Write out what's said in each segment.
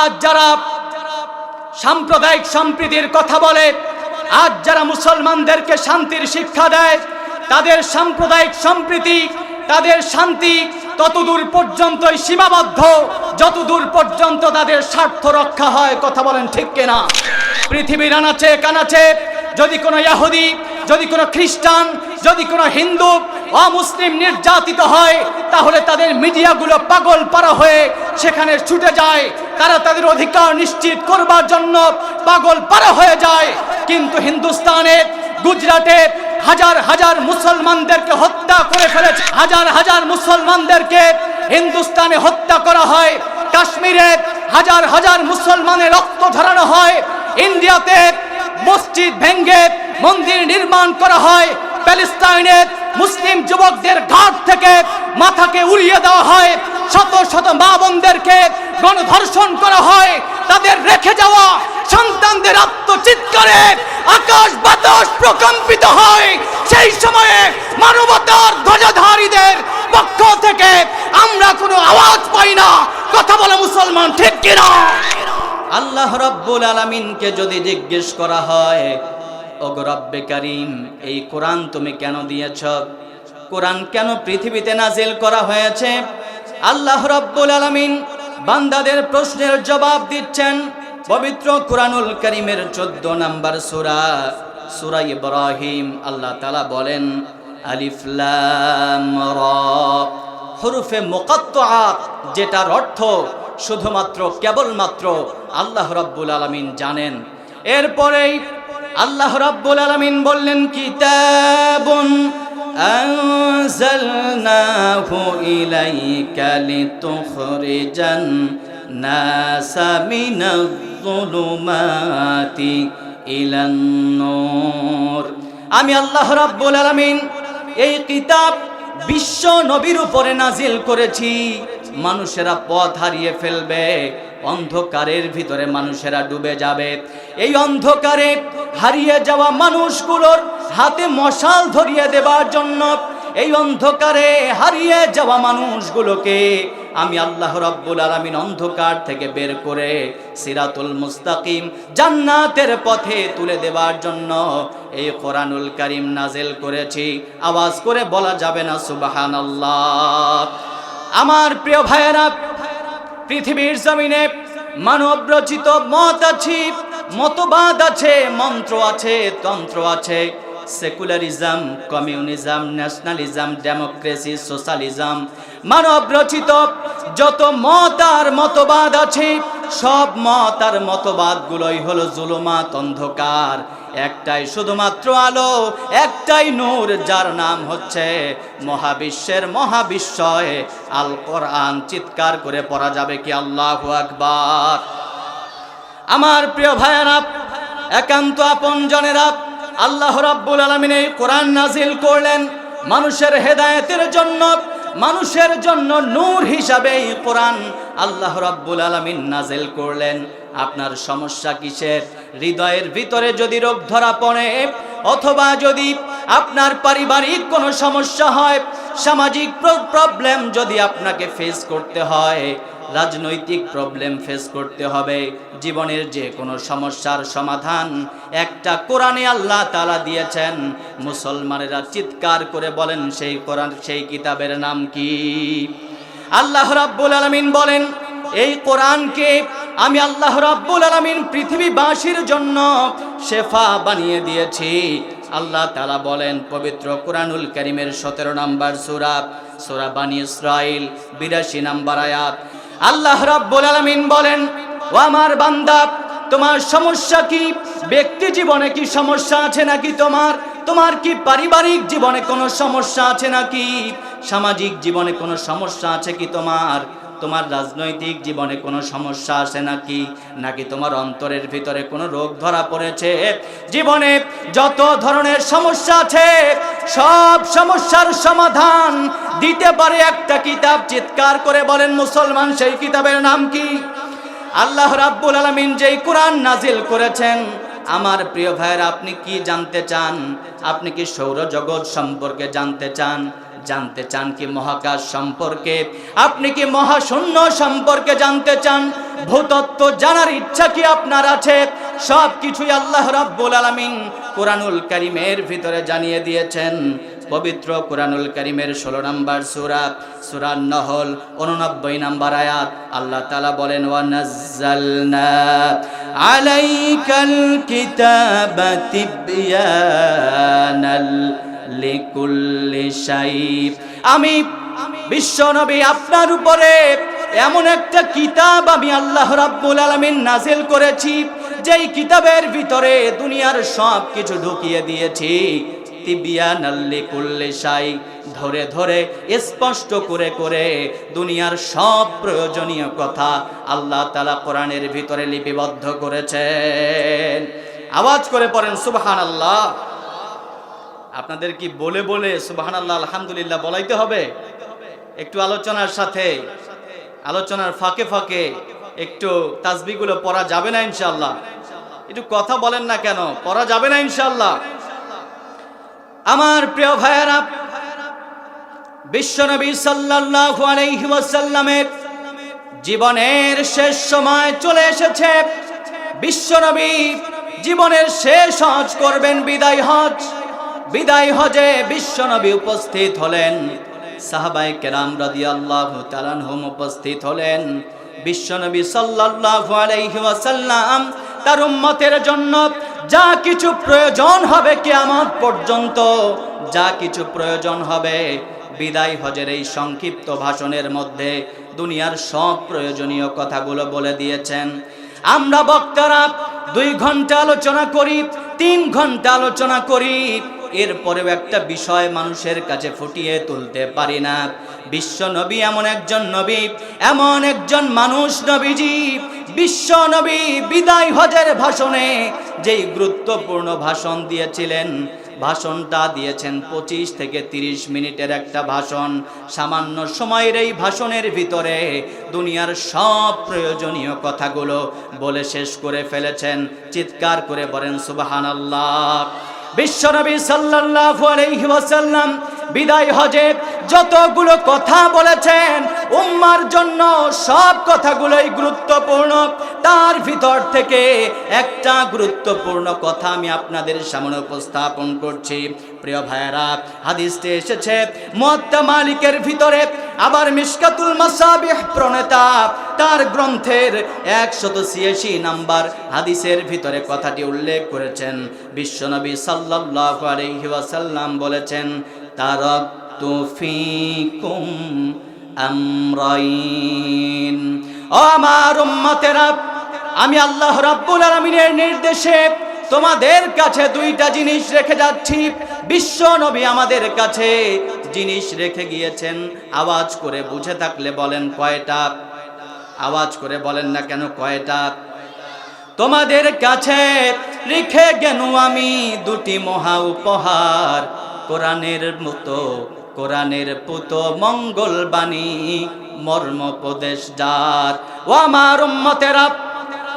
আজ যারা সাম্প্রদায়িক সম্প্রীতির কথা বলে, আজ যারা মুসলমানদেরকে শান্তির শিক্ষা দেয়, তাদের সাম্প্রদায়িক সম্প্রীতি, তাদের শান্তি ততদূর পর্যন্তই সীমাবদ্ধ, যতদূর পর্যন্ত তাদের স্বার্থ রক্ষা হয়, কথা বলেন ঠিক কিনা? পৃথিবীর আনাচে কানাচে, যদি কোনো ইয়াহুদি, যদি কোনো খ্রিস্টান, যদি কোনো হিন্দু অমুসলিম নির্যাতিত হয়, তাহলে তাদের মিডিয়াগুলো পাগল পারা হয়ে সেখানে ছুটে যায়। তারা তাদের অধিকার নিশ্চিত করবার জন্য পাগল পারা হয়ে যায়। কিন্তু হিন্দুস্তানে, গুজরাটে হাজার হাজার মুসলমানদেরকে হত্যা করে ফেলেছে। হাজার হাজার মুসলমানদেরকে হিন্দুস্তানে হত্যা করা হয়। কাশ্মীরে হাজার হাজার মুসলমানের রক্ত ঝরানো হয়। ইন্ডিয়াতে মসজিদ ভেঙ্গে মন্দির নির্মাণ করা হয়। প্যালেস্তাইনে মুসলিম যুবকদের ঘাট থেকে মাথাকে উড়িয়ে দেওয়া হয়। শত শত মা বোনদেরকে গণধর্ষণ করা হয়। তাদের রেখে যাওয়া সন্তানদের আত্মচিৎকারে আকাশ বাতাস প্রকম্পিত হয়। সেই সময়ে মানবতার ধ্বজাধারীদের পক্ষ থেকে আমরা কোনো আওয়াজ পাই না। কথা বলে মুসলমান ঠিক কিনা? আল্লাহ রব্বুল আলামিনকে যদি জিজ্ঞেস করা হয় ওগো রব্বে কারিম, এই কোরআন তুমি কেন দিয়েছ? কোরআন কেন পৃথিবীতে নাজিল করা হয়েছে? আল্লাহ রব্বুল আলামিন বান্দাদের প্রশ্নের জবাব দিচ্ছেন পবিত্র কোরআনুল করিমের চোদ্দ নাম্বার সূরা সূরা ইব্রাহিম। আল্লাহ তাআলা বলেন, আলিফ লাম রা, হরুফে মুকাত্তাআত যেটার অর্থ শুধুমাত্র, কেবলমাত্র আল্লাহ রাব্বুল আলামিন জানেন। এরপরেই আল্লাহ রাব্বুল আলামিন বললেন, কিতাবুন আনজালনাহু ইলাইকা লিতুখরিজান নাসা মিনাজ যুলুমাতি ইলান নূর। আমি আল্লাহ রাব্বুল আলামিন এই কিতাব বিশ্ব নবীর উপরে নাজিল করেছি। মানুষেরা পথ হারিয়ে ফেলবে অন্ধকারের ভিতরে মানুষেরা ডুবে যাবে। এই অন্ধকারে হারিয়ে যাওয়া মানুষগুলোর হাতে মশাল ধরিয়ে দেবার জন্য এই অন্ধকারে হারিয়ে যাওয়া মানুষগুলোকে আমি আল্লাহ রব্বুল আলামিন অন্ধকার থেকে বের করে সিরাতুল মুস্তাকিম জান্নাতের পথে তুলে দেবার জন্য এই কোরআনুল কারিম নাজেল করেছি। আওয়াজ করে বলা যাবে না, সুবহানাল্লাহ। আমার প্রিয় ভাইয়েরা পৃথিবীর জমিনে মানব রচিত মত আছে, মতবাদ আছে, মন্ত্র আছে, তন্ত্র আছে। Secularism, communism, nationalism, democracy, socialism. মানব রচিত যত মত আর মতবাদ আছে, সব মত আর মতবাদগুলোই হলো জুলুমাত অন্ধকার। একটাই শুধুমাত্র আলো, একটাই নূর, যার নাম হচ্ছে মহাবিশ্বের মহাবিশ্বয়। আল কোরআন চিৎকার করে পড়া যাবে কি আল্লাহ আকবার? আমার প্রিয় ভাইয়েরা, একান্ত আপন জনেরা, আল্লাহ রাব্বুল আলামিন এই কোরআন নাজিল করলেন মানুষের হেদায়েতের জন্য, মানুষের জন্য নূর হিসাবে এই কোরআন আল্লাহ রাব্বুল আলামিন নাজিল করলেন। আপনার সমস্যা কিসের? হৃদয়ের ভিতরে যদি রোগ ধরা পড়ে, অথবা যদি আপনার পারিবারিক কোনো সমস্যা হয়, সামাজিক প্রবলেম যদি আপনাকে ফেস করতে হয়, রাজনৈতিক প্রবলেম ফেস করতে হবে, জীবনের যে কোনো সমস্যার সমাধান, একটা কোরআনে আল্লাহ তালা দিয়েছেন, মুসলমানেরা চিৎকার করে বলেন, সেই কোরআন, সেই কিতাবের নাম কি? আল্লাহ রাব্বুল আলামিন বলেন এই কোরআনকে আমি আল্লাহ রাব্বুল আলামিন পৃথিবীবাসীর জন্য শেফা বানিয়ে দিয়েছি। আল্লাহ তালা বলেন, পবিত্র কোরআনুল করিমের সতেরো নম্বর সুরা সুরা বানী ইসরাইল বিরাশি নম্বর আয়াত। আল্লাহ রাব্বুল আলামিন বলেন, ও আমার বান্দা, তোমার সমস্যা কি? ব্যক্তি জীবনে কি সমস্যা আছে নাকি তোমার? তোমার কি পারিবারিক জীবনে কোনো সমস্যা আছে নাকি? সামাজিক জীবনে কোনো সমস্যা আছে কি তোমার? তোমার রাজনৈতিক জীবনে কোনো সমস্যা আছে নাকি? নাকি তোমার অন্তরের ভিতরে কোনো রোগ ধরা পড়েছে? জীবনে যত ধরনের সমস্যা আছে, সব সমস্যার সমাধান দিতে পারে একটা কিতাব। চিৎকার করে বলেন, মুসলমান, সেই কিতাবের নাম কি? আল্লাহ রাব্বুল আলামিন যেই কোরআন নাজিল করেছেন, আমার প্রিয় ভাইয়ের, আপনি কি জানতে চান? আপনি কি সৌরজগৎ সম্পর্কে জানতে চান? জানতে চান কি মহাকাশ সম্পর্কে? আপনি কি মহাশূন্য সম্পর্কে জানতে চান? ভূতত্ত্ব জানার ইচ্ছা কি আপনার আছে? সব কিছুই আল্লাহ রাব্বুল আলামিন কোরআনুল কারিমের ভিতরে জানিয়ে দিয়েছেন। পবিত্র কোরআনুল কারিমের ষোলো নম্বর সুরা সুরান নহল, উননব্বই নম্বর আয়াত। আল্লাহ তালা বলেন ওয়া ওয়ানাজ্জালনা আলাইকাল কিতাবা তিবয়ানাল লিকুল্লি শাইব। আমি বিশ্বনবী আপনার উপরে এমন একটা কিতাব আমি আল্লাহ রাব্বুল আলামিন নাজিল করেছি, যেই কিতাবের ভিতরে দুনিয়ার সব কিছু ঢুকিয়ে দিয়েছি। তিবিয়ানাল্লি কুল্লি শাই, ধরে ধরে স্পষ্ট করে করে দুনিয়ার সব প্রয়োজনীয় কথা আল্লাহ তালা কোরআনের ভিতরে লিপিবদ্ধ করেছেন। আওয়াজ করে পড়েন সুবহান আল্লাহ আপনাদের কি বলে বলে সুবহান আল্লাহ আলহামদুলিল্লাহ বলাইতে হবে? একটু আলোচনার সাথে, আলোচনার ফাঁকে ফাঁকে একটু তাসবিগুলো পড়া যাবে না ইনশাল্লাহ একটু কথা বলেন না কেন? পড়া যাবে না ইনশাল্লাহ আমার প্রিয় ভাইয়েরা, বিশ্বনবী সাল্লাল্লাহু আলাইহি ওয়াসাল্লামের জীবনের শেষ সময় চলে এসেছে। বিশ্বনবী জীবনের শেষ হজ করবেন বিদায় হজ। বিদায় হজে বিশ্বনবী উপস্থিত হলেন। সাহাবাই কেরাম রাদিয়াল্লাহু তাআলাহুম উপস্থিত হলেন। বিশ্বনবী সাল্লাল্লাহু আলাইহি ওয়াসাল্লাম তার উম্মতের জন্য যা কিছু প্রয়োজন হবে কিয়ামত পর্যন্ত, যা কিছু প্রয়োজন হবে বিদায় হজের এই সংক্ষিপ্ত ভাষণের মধ্যে দুনিয়ার সব প্রয়োজনীয় কথাগুলো বলে দিয়েছেন। আমরা বক্তারা দুই ঘণ্টা আলোচনা করি, তিন ঘণ্টা আলোচনা করি এরপরেও একটা বিষয় মানুষের কাছে ফুটিয়ে তুলতে পারি না। বিশ্ব নবী এমন একজন নবী, এমন একজন মানুষ নবীজি। বিশ্ব নবী বিদায় হজের ভাষণে যেই গুরুত্বপূর্ণ ভাষণ দিয়েছিলেন, ভাষণটা দিয়েছেন পঁচিশ থেকে তিরিশ মিনিটের একটা ভাষণ। সামান্য সময়ের এই ভাষণের ভিতরে দুনিয়ার সব প্রয়োজনীয় কথাগুলো বলে শেষ করে ফেলেছেন, চিৎকার করে বলেন সুবাহান আল্লাহ বিশ্বনবী সাল্লাল্লাহু আলাইহি ওয়াসাল্লাম বিদায় হজে যতগুলো কথা বলেছেন উম্মার জন্য সব কথাগুলোই গুরুত্বপূর্ণ। তার ভিতর থেকে একটা গুরুত্বপূর্ণ কথা আমি আপনাদের সামনে উপস্থাপন করছি। প্রিয় ভাইয়েরা, হাদিসটি এসেছে মুয়াত্তা মালিকের ভিতরে আবার মিশকাতুল মাসাবিহ প্রণেতা, তার গ্রন্থের একশত ছিয়াশি নাম্বার হাদিসের ভিতরে কথাটি উল্লেখ করেছেন। বিশ্বনবী সাল্লাল্লাহু আলাইহি ওয়াসাল্লাম বলেছেন, তারাকতু ফিকুম আমরাইন। আমার উম্মতেরা আমি আল্লাহ রাব্বুল আলামিনের নির্দেশে তোমাদের কাছে দুইটা জিনিস রেখে যাচ্ছি। বিশ্ব নবী আমাদের কাছে জিনিস রেখে গিয়েছেন। আওয়াজ করে বুঝে থাকলে বলেন, কয়টা? আওয়াজ করে বলেন না কেন, কয়টা? তোমাদের কাছে রেখে গেল আমি দুটি মহা উপহার, কোরআনের মতো, কোরআনের পুত মঙ্গল বাণী, মর্মপদেশ যার। ও আমার উম্মতেরা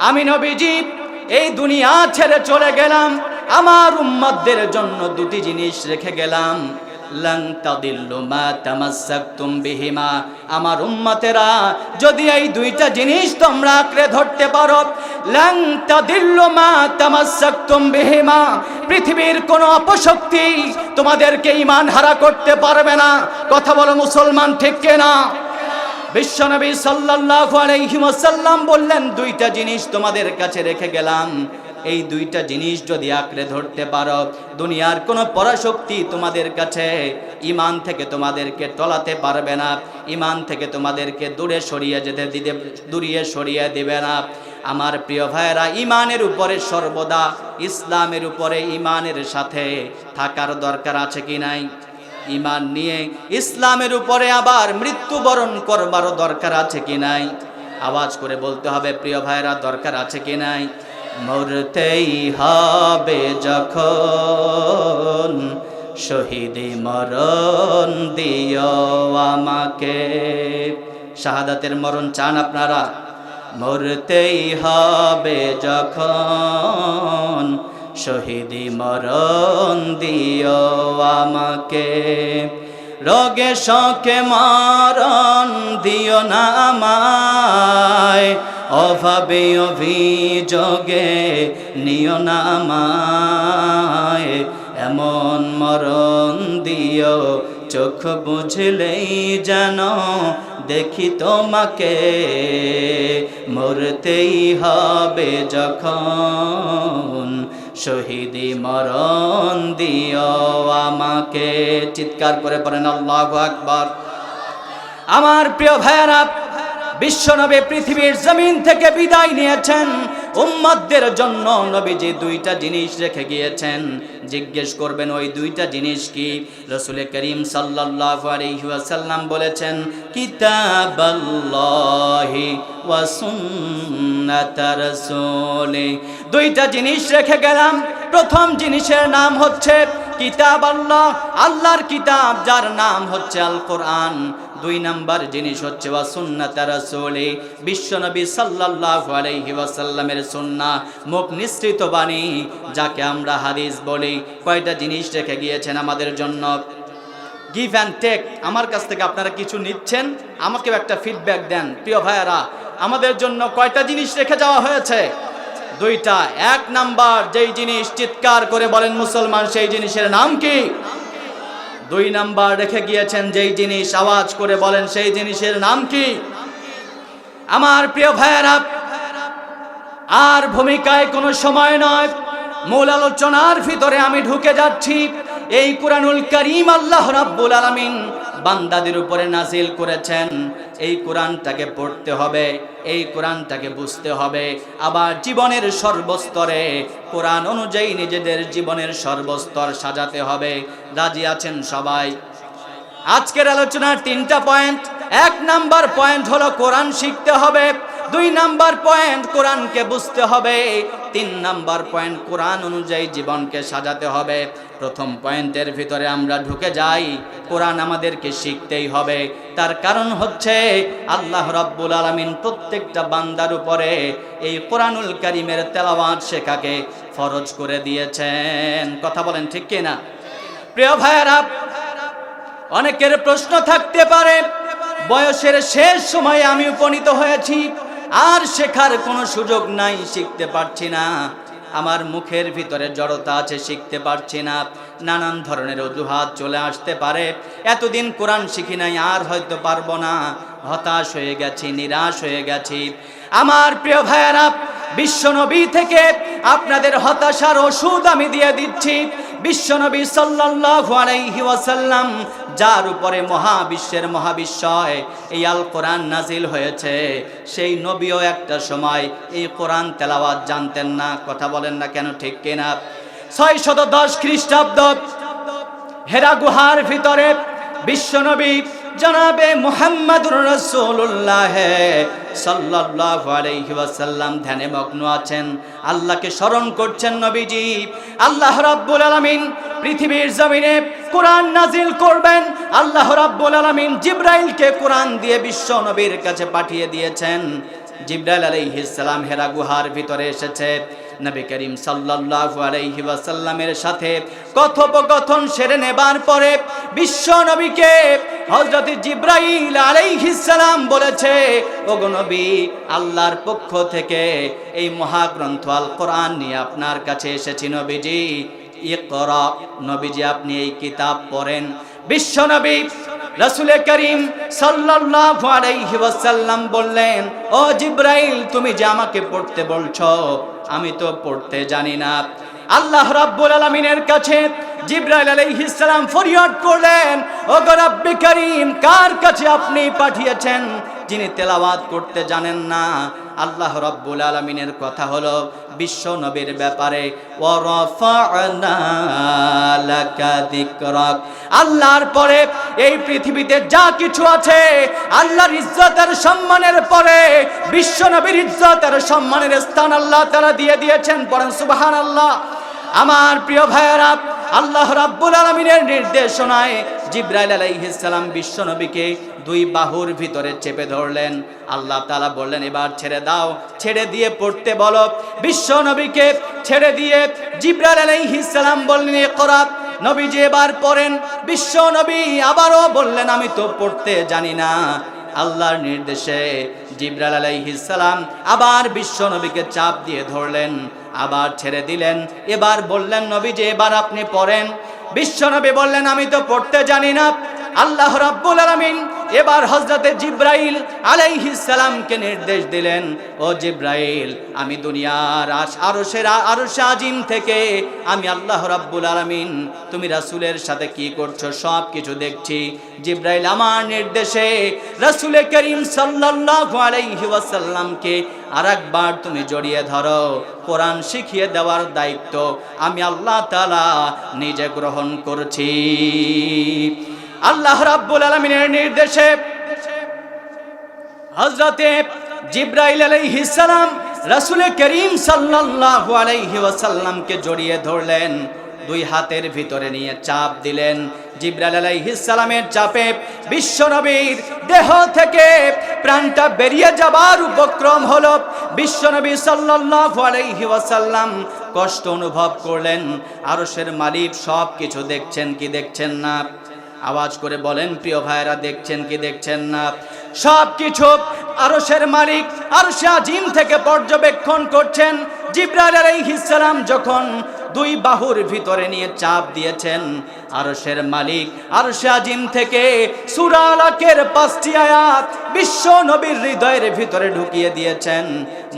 আমি নবীজি, এই দুনিয়া ছেড়ে চলে গেলাম। আমার উম্মতদের জন্য দুটি জিনিস রেখে গেলাম। আমার উম্মতেরা, যদি এই দুইটা জিনিস তোমরা আঁকড়ে ধরতে পারো পৃথিবীর কোনো অপশক্তি তোমাদেরকে ঈমান হারা করতে পারবে না। কথা বলো মুসলমান ঠিক কিনা? বিশ্বনবী সাল্লাল্লাহু আলাইহি ওয়াসাল্লাম বললেন, দুইটা জিনিস তোমাদের কাছে রেখে গেলাম। এই দুইটা জিনিস যদি আঁকড়ে ধরতে পারো, দুনিয়ার কোনো পরাশক্তি তোমাদের কাছে ইমান থেকে তোমাদেরকে টলাতে পারবে না ইমান থেকে তোমাদেরকে দূরে সরিয়ে যেতে দিতে, দূরিয়ে সরিয়ে দেবে না। আমার প্রিয় ভাইয়েরা ইমানের উপরে সর্বদা, ইসলামের উপরে ইমানের সাথে থাকার দরকার আছে কি নাই? ইমান নিয়ে ইসলামের উপরে আবার মৃত্যুবরণ করবারও দরকার আছে কি নাই? আওয়াজ করে বলতে হবে, প্রিয় ভাইরা দরকার আছে কি নাই? মরতেই হবে যখন শহীদি মরণ দিও আমাকে। শাহাদাতের মরণ চান আপনারা। মরতেই হবে যখন শহীদি মরণ দিও আমাকে। রোগে শোকে মরণ দিও না আমায়। অভাবে অভিযোগে নিও না আমায়। এমন মরণ দিও, চোখ বুঝলেই যেন দেখি তোমাকে। মরতেই হবে যখন শহীদি মরণ দিও আমাকে। চিৎকার করে পড়েন আল্লাহ আকবার। আমার প্রিয় ভাইয়ারা বিশ্বনবী পৃথিবীর জমিন থেকে বিদায় নিয়েছেন। উম্মতদের জন্য নবীজি দুইটা জিনিস রেখে গিয়েছেন। জিজ্ঞেস করবেন, ওই দুইটা জিনিস কি? রসুল করিম সাল্লাল্লাহু আলাইহি বলেছেন, কিতাবাল্লাহি দুইটা জিনিস রেখে গেলাম। প্রথম জিনিসের নাম হচ্ছে কিতাব আল্লাহ। আল্লাহর কিতাব, যার নাম হচ্ছে আল কোরআন দুই নাম্বার জিনিস হচ্ছে ওয়া সুন্নাত রাসূলি। বিশ্বনবী সাল্লাল্লাহু আলাইহি ওয়াসাল্লামের মুখ নিঃসৃত বাণী, যাকে আমরা হাদিস বলি। কয়টা জিনিস রেখে গিয়েছেন আমাদের জন্য? গিভ অ্যান্ড টেক আমার কাছ থেকে আপনারা কিছু নিচ্ছেন, আমাকেও একটা ফিডব্যাক দেন। প্রিয় ভাইয়ারা, আমাদের জন্য কয়টা জিনিস রেখে যাওয়া হয়েছে? দুইটা, এক নাম্বার যেই জিনিস চিৎকার করে বলেন মুসলমান, সেই জিনিসের নাম কি? দুই নাম্বার রেখে গিয়েছেন যেই জিনিস আওয়াজ করে বলেন, সেই জিনিসের নাম কি? আমার প্রিয় ভাইয়েরা, আর ভূমিকায় কোনো সময় নয়, মূল আলোচনার ভিতরে আমি ঢুকে যাচ্ছি। এই কোরআনুল করিম আল্লাহ রাব্বুল আলামিন বান্দাদের উপরে নাজিল করেছেন। এই কোরআনটাকে পড়তে হবে, এই কোরআনটাকে বুঝতে হবে। আবার জীবনের সর্বস্তরে কোরআন অনুযায়ী নিজেদের জীবনের সর্বস্তর সাজাতে হবে। রাজি আছেন সবাই? আজকের আলোচনার তিনটা পয়েন্ট। এক নাম্বার পয়েন্ট হলো কোরআন শিখতে হবে। দুই নাম্বার পয়েন্ট কোরআনকে বুঝতে হবে, তিন নাম্বার পয়েন্ট কোরআন অনুযায়ী জীবনকে সাজাতে হবে। প্রথম পয়েন্টের ভিতরে আমরা ঢুকে যাই, কোরআন আমাদেরকে শিখতেই হবে। তার কারণ হচ্ছে আল্লাহ রাব্বুল আলামিন প্রত্যেকটা বান্দার উপরে এই কোরআনুল কারিমের তেলাওয়াত শেখাকে ফরজ করে দিয়েছেন। কথা বলেন ঠিক কিনা? প্রিয় ভাইয়েরা, অনেকের প্রশ্ন থাকতে পারে, বয়সের শেষ সময়ে আমি উপনীত হয়েছি আর শেখার কোনো সুযোগ নাই, শিখতে পারছি না। আমার মুখের ভিতরে জড়তা আছে, শিখতে পারছি না। নানান ধরনের অজুহাত চলে আসতে পারে। এতদিন কোরআন শিখি নাই, আর হয়তো পারব না। হতাশ হয়ে গেছি, নিরাশ হয়ে গেছি। আমার প্রিয় ভাইয়েরা বিশ্বনবী থেকে আপনাদের হতাশার ওষুধ আমি দিয়ে দিচ্ছি। বিশ্বনবী সাল্লাল্লাহু আলাইহি ওয়াসাল্লাম, যার উপরে মহাবিশ্বের মহাবিশ্বয় এই আল কোরআন নাজিল হয়েছে, সেই নবীও একটা সময় এই কোরআন তেলাওয়াত জানতেন না। কথা বলেন না কেন, ঠিক কিনা? ছয় শত দশ খ্রিস্টাব্দ হেরা গুহার ভিতরে বিশ্বনবী জনাবে মুহাম্মাদুর রাসূলুল্লাহ সাল্লাল্লাহু আলাইহি ওয়াসাল্লাম, ধ্যানে মগ্ন আছেন। আল্লাহকে স্মরণ করছেন নবীজি। আল্লাহ রাব্বুল আলামিন পৃথিবীর জমিনে কোরআন নাজিল করবেন। আল্লাহ রাব্বুল আলামিন জিব্রাইলকে কোরআন দিয়ে বিশ্ব নবীর কাছে পাঠিয়ে দিয়েছেন। জিব্রাইল আলাইহিস সালাম হেরা গুহার ভিতরে এসেছে। নবী করিম সাল্লাল্লাহু আলাইহি ওয়াসাল্লামের সাথে কথোপকথন সেরে নেবার পরে বিশ্ব নবীকে হযরত জিব্রাইল আলাইহিস সালাম বলেছে, ওগো নবী, আল্লাহর পক্ষ থেকে এই মহাগ্রন্থ আল কোরআন নিয়ে আপনার কাছে এসেছি নবীজি। ইকরা, নবীজি আপনি এই কিতাব পড়েন। বিশ্ব নবী রাসূল করিম সাল্লাল্লাহু আলাইহি ওয়াসাল্লাম বললেন, ও জিব্রাইল, তুমি যে আমাকে পড়তে বলছো আমি তো পড়তে জানি না। আল্লাহ রাব্বুল আলামিনের কাছে জিব্রাইল আলাইহিস সালাম ফরিয়াদ করলেন ও গো রাব্বি করিম, কার কাছে আপনি পাঠিয়েছেন? যিনি তেলাওয়াত করতে জানেন না, আল্লাহ রাব্বুল আলামিনের কথা হলো বিশ্ব নবীর ব্যাপারে আল্লাহর পরে এই পৃথিবীতে যা কিছু আছে, আল্লাহর ইজ্জতের সম্মানের পরে বিশ্ব নবীর ইজ্জতের সম্মানের স্থান আল্লাহ তারা দিয়ে দিয়েছেন। পড়েন সুবহানাল্লাহ। আমার প্রিয় ভাইয়েরা, আল্লাহ রাব্বুল আলমিনের নির্দেশনায় জিব্রাইল আলাইহিস বিশ্ব নবীকে দুই বাহুর ভিতরে চেপে ধরলেন। আল্লাহ তাআলা বললেন, এবার ছেড়ে দাও, ছেড়ে দিয়ে পড়তে বলো। বিশ্ব নবীকে ছেড়ে দিয়ে জিব্রাইল আলাইহিস সালাম বললেন ইকরা নবীজি এবার পড়েন, বিশ্ব নবী আবারও বললেন, আমি তো পড়তে জানি না। আল্লাহর নির্দেশে জিব্রাল আলাইহিস সালাম আবার বিশ্ব নবীকে চাপ দিয়ে ধরলেন, আবার ছেড়ে দিলেন। এবার বললেন, নবী যে এবার আপনি পড়েন, বিশ্ব নবী বললেন, আমি তো পড়তে জানি না। আল্লাহ রাব্বুল আলামিন এবার হযরতে জিব্রাইল সালামকে নির্দেশ দিলেন, ও জিব্রাইল, আমি দুনিয়ার আরশের আরশে আজিম থেকে আমি আল্লাহ রাব্বুল আলামিন, তুমি রাসূলের সাথে কি করছ? সব কিছু দেখছি। জিব্রাইল আমার নির্দেশে রাসূলে করিম সাল্লাল্লাহু আলাইহি ওয়াসাল্লামকে আরেকবার তুমি জড়িয়ে ধরো। কোরআন শিখিয়ে দেওয়ার দায়িত্ব আমি আল্লাহ তাআলা নিজে গ্রহণ করছি। আল্লাহ রাব্বুল আলামিনের নির্দেশে হযরতে জিব্রাইল আলাইহিস সালাম রাসূল করিম সাল্লাল্লাহু আলাইহি ওয়াসাল্লামকে জড়িয়ে ধরলেন, দুই হাতের ভিতরে নিয়ে চাপ দিলেন। জিব্রাইল আলাইহিস সালামের চাপে বিশ্বনবীর দেহ থেকে প্রাণটা বেরিয়ে যাবার উপক্রম হলো। বিশ্বনবী সাল্লাল্লাহু আলাইহি ওয়াসাল্লাম কষ্ট অনুভব করলেন, আরশের মালিক সব কিছু দেখছেন কি দেখছেন না। আওয়াজ করে বলেন, প্রিয় ভাইরা দেখছেন কি দেখছেন না? সব কিছু আরশের মালিক, আরশে আজিম থেকে পর্যবেক্ষণ করছেন। জিব্রাইল আলাইহিস সালাম যখন দুই বাহুর ভিতরে নিয়ে চাপ দিয়েছেন, আরশের মালিক, আরশে আজিম থেকে সূরা আলাকের পাঁচটি আয়াত বিশ্ব নবীর হৃদয়ের ভিতরে ঢুকিয়ে দিয়েছেন,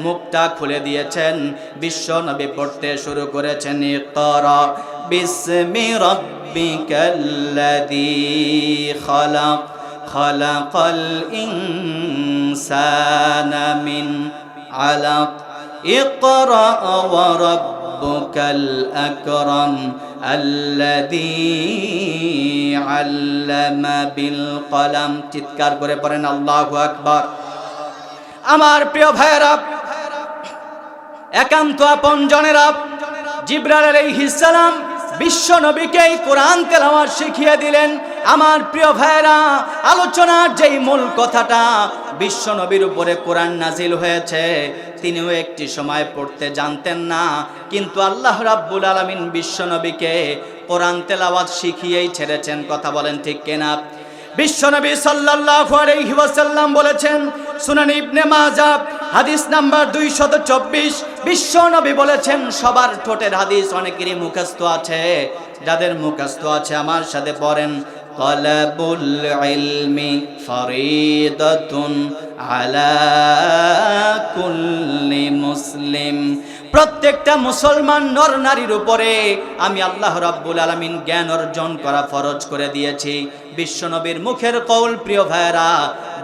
মুখটা খুলে দিয়েছেন। বিশ্ব নবী পড়তে শুরু করেছেন ইকরা বিসমি রাব্বিকাল্লাযী খালাক خلق الإنسان من علق اقرأ وربك الأكرم الذي علم بالقلم চিৎকার করে পড়েন আল্লাহু আকবার আমার প্রিয় ভাইয়েরা একান্ত আপন জনেরা জিব্রাইল আলাইহিস সালাম বিশ্ব নবীকেই কোরআন তেলাওয়াত শিখিয়ে দিলেন। আমার প্রিয় ভাইরা আলোচনার যেই মূল কথাটা বিশ্ব নবীর উপরে কোরআন নাজিল হয়েছে, তিনিও একটি সময় পড়তে জানতেন না, কিন্তু আল্লাহ রাব্বুল আলামিন বিশ্ব নবীকে কোরআন তেলাওয়াত শিখিয়েই ছেড়েছেন। কথা বলেন ঠিক কেনা? বিশ্বনবী সাল্লাল্লাহু আলাইহি ওয়াসাল্লাম বলেছেন, সুনান ইবনে মাজাহ হাদিস নাম্বার 224 বিশ্বনবী বলেছেন, সবার ঠোঁটের হাদিস অনেকেরই মুখস্থ আছে। যাদের মুখস্থ আছে আমার সাথে পড়েন, তলাবুল ইলমি ফরিদাতুন আলা কুল্লি মুসলিম। প্রত্যেকটা মুসলমান নর নারীর উপরে আমি আল্লাহ রাব্বুল আলমিন জ্ঞান অর্জন করা ফরজ করে দিয়েছি। বিশ্বনবীর মুখের কৌল প্রিয় ভাইয়েরা,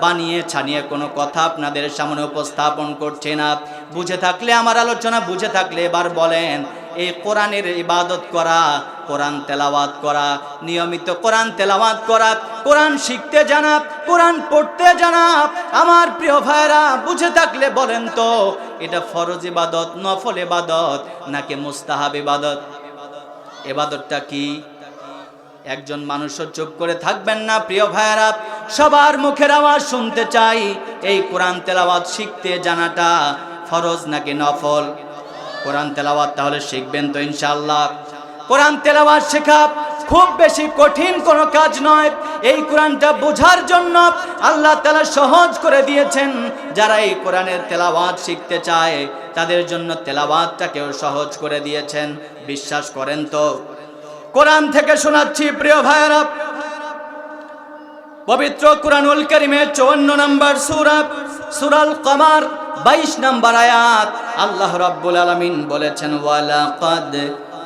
বানিয়ে ছানিয়ে কোনো কথা আপনাদের সামনে উপস্থাপন করছে না। বুঝে থাকলে আমার আলোচনা, বুঝে থাকলে এবার বলেন এই কোরআনের ইবাদত করা, কোরআন তেলাওয়াত করা, নিয়মিত কোরআন তেলাওয়াত করা, কোরআন শিখতে জানা কোরআন পড়তে জানা আমার প্রিয় ভাইরা, বুঝে থাকলে বলেন তো, এটা ফরজ ইবাদত, নফল ইবাদত নাকি মুস্তাহাব ইবাদত? এবাদতটা কি? একজন মানুষও চুপ করে থাকবেন না, প্রিয় ভাইয়েরা সবার মুখের আওয়াজ শুনতে চাই, এই কোরআন তেলাওয়াত শিখতে জানাটা ফরজ নাকি নফল? কোরআন তেলাওয়াত তাহলে শিখবেন তো ইনশাআল্লাহ। কোরআন তেলাওয়াত শেখা খুব বেশি কঠিন কোনো কাজ নয়। এই কোরআনটা বোঝার জন্য আল্লাহ তালা সহজ করে দিয়েছেন। যারা এই কোরআনের তেলাওয়াত শিখতে চায়, তাদের জন্য তেলাওয়াতটাকেও সহজ করে দিয়েছেন। বিশ্বাস করেন তো? কোরআন থেকে শোনাচ্ছি প্রিয় ভাইয়েরা। পবিত্র কোরআনুল করিমের চৌন্ন নম্বর সুরা, সুরাল কমার। বাইশ নম্বর আয়াত আল্লাহ রাব্বুল আলমিন বলেছেন ওয়ালাকাদ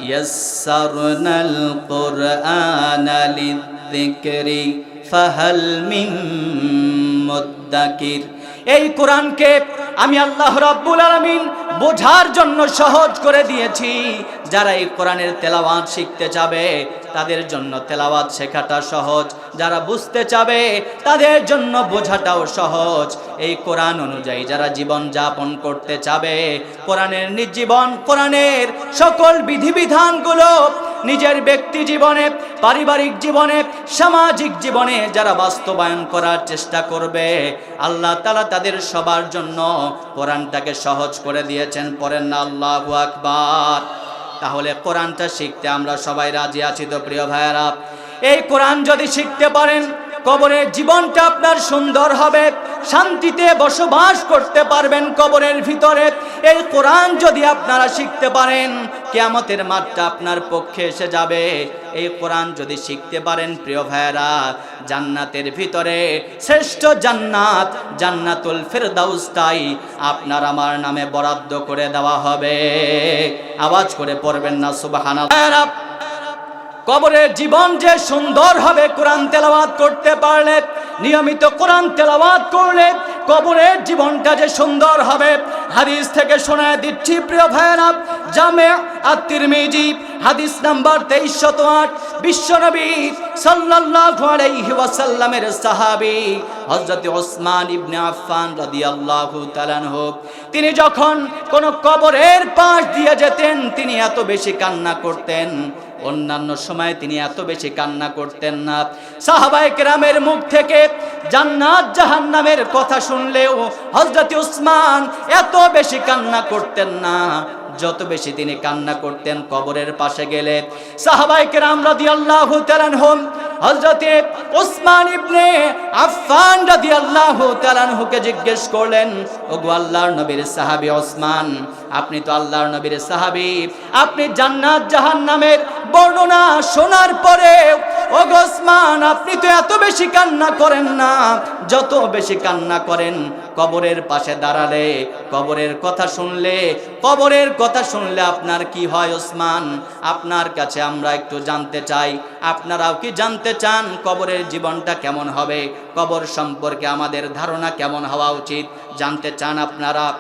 ইয়াসসারনাল কুরআনা লিযিকরি ফাহাল মিন মুদ্দাকির। এই কোরআনকে আমি আল্লাহ রাব্বুল আলামিন বোঝার জন্য সহজ করে দিয়েছি। যারা এই কোরআনের তেলাওয়াত শিখতে চাবে, তাদের জন্য তেলাওয়াত শেখাটা সহজ। যারা বুঝতে চাবে, তাদের জন্য বোঝাটাও সহজ। এই কোরআন অনুযায়ী যারা জীবন যাপন করতে চাবে, কোরআনের নির্জীবন, কোরআনের সকল বিধিবিধানগুলো নিজের ব্যক্তি জীবনে, পারিবারিক জীবনে, সামাজিক জীবনে যারা বাস্তবায়ন করার চেষ্টা করবে, আল্লাহ তালা তাদের সবার জন্য কোরআনটাকে সহজ করে দিয়েছেন। পরেন না, আল্লাহু আকবার। তাহলে কোরআনটা শিখতে আমরা সবাই রাজি আছি তো, প্রিয় ভাইয়েরা? এই কোরআন যদি শিখতে পারেন, কবরের জীবনটা আপনার সুন্দর হবে। শান্তিতে বসবাস করতে পারবেন কবরের ভিতরে। এই কোরআন যদি আপনারা শিখতে পারেন, কেয়ামতের মাঠটা আপনার পক্ষে এসে যাবে। এই কোরআন যদি শিখতে পারেন, প্রিয় ভাইয়েরা, জান্নাতের ভিতরে শ্রেষ্ঠ জান্নাত, জান্নাতুল ফেরদাউসটাই আপনার আমার নামে বরাদ্দ করে দেওয়া হবে। আওয়াজ করে পড়বেন না সুবাহানা কবরের জীবন যে সুন্দর হবে, কোরআন তেলাওয়াত করতে পারলে নিয়মিত কোরআন তেলাওয়াত করলে কবরের জীবনটা যে সুন্দর হবে। হাদিস থেকে শোনায় দিচ্ছি, প্রিয় ভাইয়েরা, জামে আত্মিরমিজি হাদিস নাম্বার তেইশ শত আট বিশ্বনবী সাল্লাল্লাহু আলাইহি ওয়াসাল্লামের সাহাবী হযরত ওসমান ইবনে আফফান রাদিয়াল্লাহু আনহু। তিনি যখন কোন কবরের পাশ দিয়ে যেতেন, তিনি এত বেশি কান্না করতেন। অন্যান্য সময় তিনি এত বেশি কান্না করতেন না। সাহাবাই কেরামের মুখ থেকে জান্নাত জাহান্নামের কথা শুনলেও হজরত উসমান এত বেশি কান্না করতেন না। যত বেশি তিনি কান্না করতেন কবরের পাশে গেলে। সাহাবাই কেরাম রাদিয়াল্লাহু তাআলা আনহুম হযরতে ওসমান ইবনে আফফান রাদিয়াল্লাহু তাআলা আনহুকে জিজ্ঞেস করলেন, ওগো আল্লাহর নবীর সাহাবী ওসমান, আপনি তো আল্লাহর নবীর সাহাবী, আপনি জান্নাত জাহান্নামের বর্ণনা শোনার পরে, ওগো ওসমান, আপনি তো এত বেশি কান্না করেন না, যত বেশি কান্না করেন, কবরের পাশে দাঁড়ালে, কবরের কথা শুনলে, কবরের কথা শুনলে আপনার কি হয় ওসমান? আপনার কাছে আমরা একটু জানতে চাই, আপনারাও কি জানতে চান কবরের জীবনটা কেমন হবে? কবর সম্পর্কে আমাদের ধারণা কেমন হওয়া উচিত? জানতে চান আপনারা?